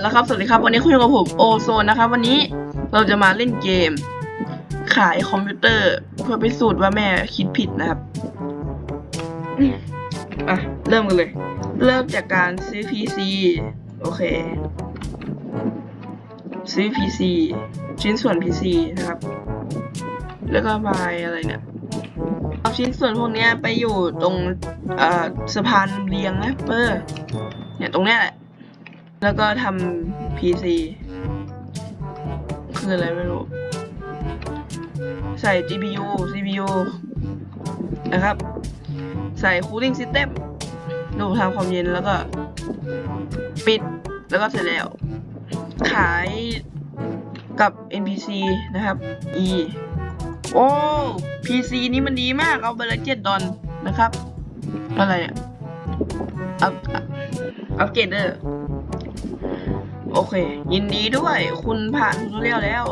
แล้วครับ สวัสดีครับ วันนี้คุณอยู่กับผมโอโซนนะครับ วันนี้เราจะมาเล่นเกม ขายคอมพิวเตอร์ เพื่อพิสูจน์ว่าแม่คิดผิดนะครับอืมอะ เริ่มกันเลย เริ่มจากการซื้อ PC โอเค ซื้อ PC ชิ้นส่วน PC นะครับ แล้วก็บายอะไรเนี่ย เอาชิ้นส่วนพวกเนี้ยไปอยู่ตรงเอ่อสะพานเรียงนะเปอร์เนี่ยตรงเนี้ยแหละ แล้วก็ทำ PC คืออะไรไม่รู้ ใส่ GPU CPU นะครับ ใส่ cooling system ดูทำความเย็นแล้วก็ ปิดแล้วก็เสร็จแล้ว ขายกับ NPC นะครับ E โอ้ PC นี้มันดีมาก เอาไปเลเจ็ดดอลนะครับ อะไรเนี่ยอัพอัพเกรดเดอร์ โอเค ยินดีด้วย คุณผ่านทูตอเรียลแล้ว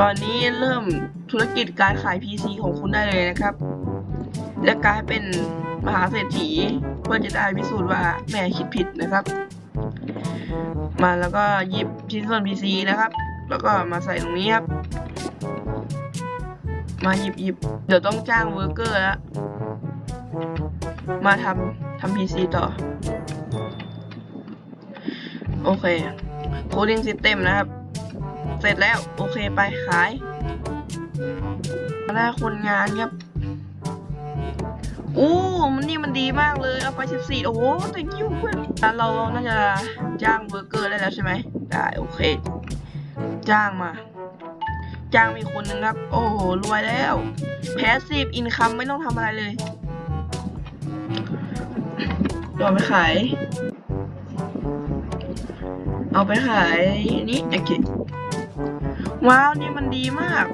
ตอนนี้เริ่มธุรกิจการขาย PC ของคุณได้เลยนะครับ และกลายเป็นมหาเศรษฐีเพื่อจะได้พิสูจน์ว่าแม่คิดผิดนะครับ มาแล้วก็หยิบชิ้นส่วน PC นะครับ แล้วก็มาใส่ตรงนี้ครับ มาหยิบหยิบเดี๋ยวต้องจ้างเวอร์เกอร์แล้วมาทำทำ PC ต่อ โอเค coding system นะครับ เสร็จแล้ว โอเคไปขายหน้าคนงานครับอู้มันนี่มันดีมากเลย เอาไป 14 โอ้โห thank you เพื่อนร้านเราน่าจะจ้างเบอร์เกอร์ได้แล้วใช่ไหม ได้ โอเค จ้างมา จ้างมีคนหนึ่งครับ โอ้โห รวยแล้ว passive income ไม่ต้องทำอะไรเลยเดี๋ยวไปขาย เอาไปขายนี่โอเคว้าวนี่มันดีมาก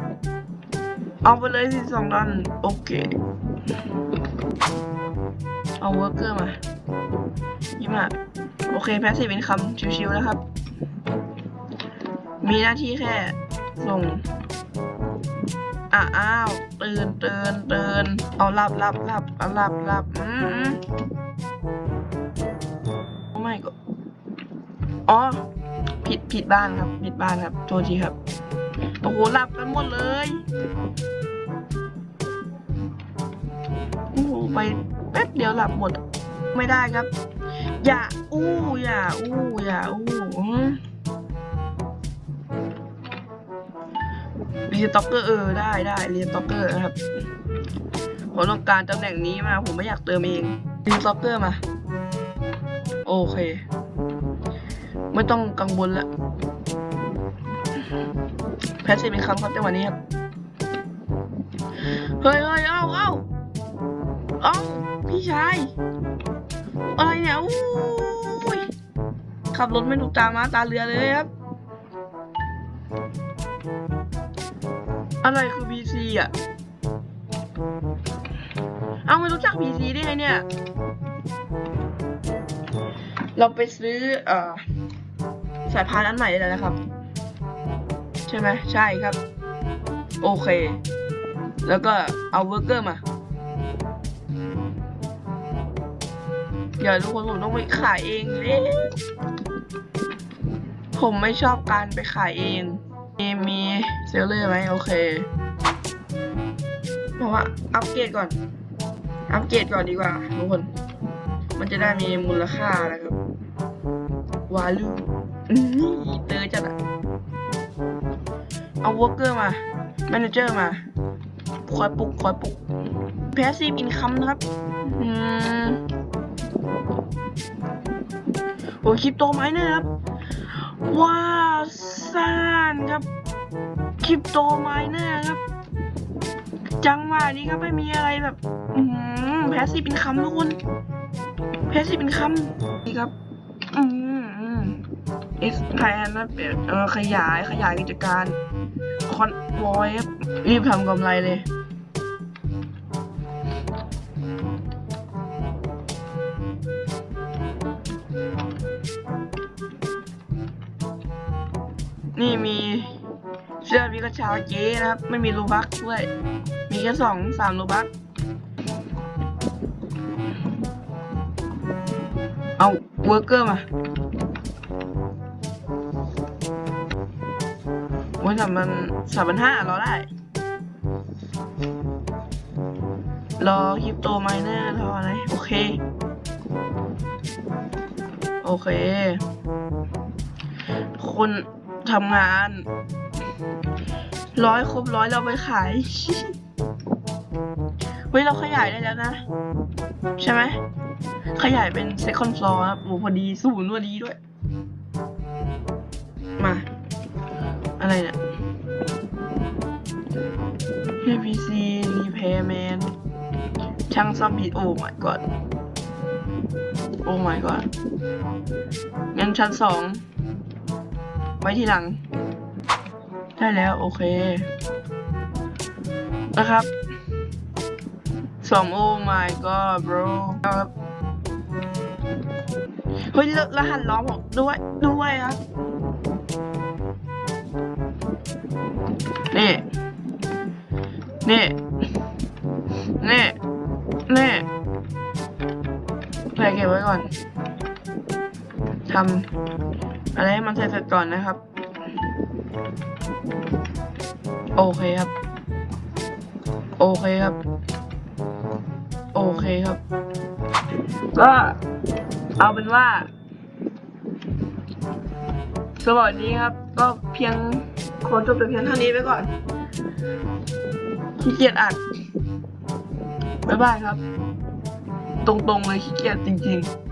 เอาไปเลยสิสองดอลโอเค เอาเวิร์กเกอร์มายี่มากโอเคแพสซีฟอินคัมชิวๆนะครับ มีหน้าที่แค่ส่งอ้าวตื่นตื่นตื่นเอาหลับหลับหลับเอาหลับหลับอืมโอ้ไม่ก็อ๋อ ผิดผิดบ้านครับ ผิดบ้านครับ โทษทีครับ โอ้โหหลับกันหมดเลยโอ้โหไปแป๊บเดียวหลับหมด ไม่ได้ครับ อย่า อู้อย่า อู้อย่า อู้เรียนต็อกเกอร์เออได้ได้เรียนต็อกเกอร์นะครับผมต้องการตำแหน่งนี้มา ผมไม่อยากเติมเองเรียนต็อกเกอร์มา โอเค ไม่ต้องกังวลละแพทซีเป็นคำครับจังหวะนี้ครับ เฮ้ยเฮ้ยเอ้าเอ้าเอ้าพี่ชาย อะไรเนี่ยอู้ยขับรถไม่ถูกตามาตาเรือเลยครับ อะไรคือ PC อะ เอาไม่รู้จัก PC ได้ไงเนี่ย เราไปซื้อ เอ่อ สายพานอันใหม่ได้แล้วนะครับ ใช่ไหมใช่ครับ โอเค แล้วก็เอาเวอร์เกอร์มาเดี๋ยวทุกคนผมต้องไปขายเองเลยผมไม่ชอบการไปขายเองมีมีเซลเลอร์ไหมโอเคเพราะว่าอัปเกรดก่อน อัปเกรดก่อนดีกว่าทุกคน มันจะได้มีมูลค่านะครับวาลู นี่เตอร์จัดอะเอาวอร์เกอร์มาแมเนเจอร์มา คอยปลุก คอยปลุก passive income นะครับ อืมโอ้คริปโตไมเนอร์ครับ ว้าวซ่านครับคริปโตไมเนอร์ครับ จังหวะนี้ก็ไม่มีอะไรแบบ อืมแพสซีฟเป็นคำทุกคนแพสซีฟเป็นคำนี่ครับ อืม อืมเอ็กซ์แพนนะเปลี่ยนเออขยายขยายกิจการ คอนวอยร์รีบทำกำไรเลย นี่มีเสื้อวิกระเช้าเจ๊นะครับ ไม่มีโลบักด้วย มีแค่สองสามโลบักเอาเวอร์เกอร์มา โอ้ยสามพันสามพันห้ารอได้ รอคริปโตไมเนอร์รออะไร โอเค โอเค คนทำงาน ร้อยครบร้อยเราไปขาย เฮ้ย เราขยายได้แล้วนะ ใช่ไหม ขยายเป็น second floor ครับโอ้พอดีศูนย์พอดีด้วย มา อะไรเนี่ย APC repairman ช่างซ่อมผิดโอ้ my god โอ้ my god งั้นชั้นสอง ไว้ทีหลัง ได้แล้วโอเค นะครับสองโอ้ my god bro ครับ เฮ้ยแล้วรหัสล้อมผมด้วย ด้วยครับ นี่นี่นี่ใส่เก็บไว้ก่อนทำอะไรให้มันเสร็จก่อนนะครับ โอเคครับ โอเคครับ โอเคครับ ก็เอาเป็นว่าสวัสดีครับ ก็เพียงขอจบแต่เพียงเท่านี้ไปก่อน ขี้เกียจอัดบ๊ายบายครับ ตรงๆเลยขี้เกียจจริง ๆ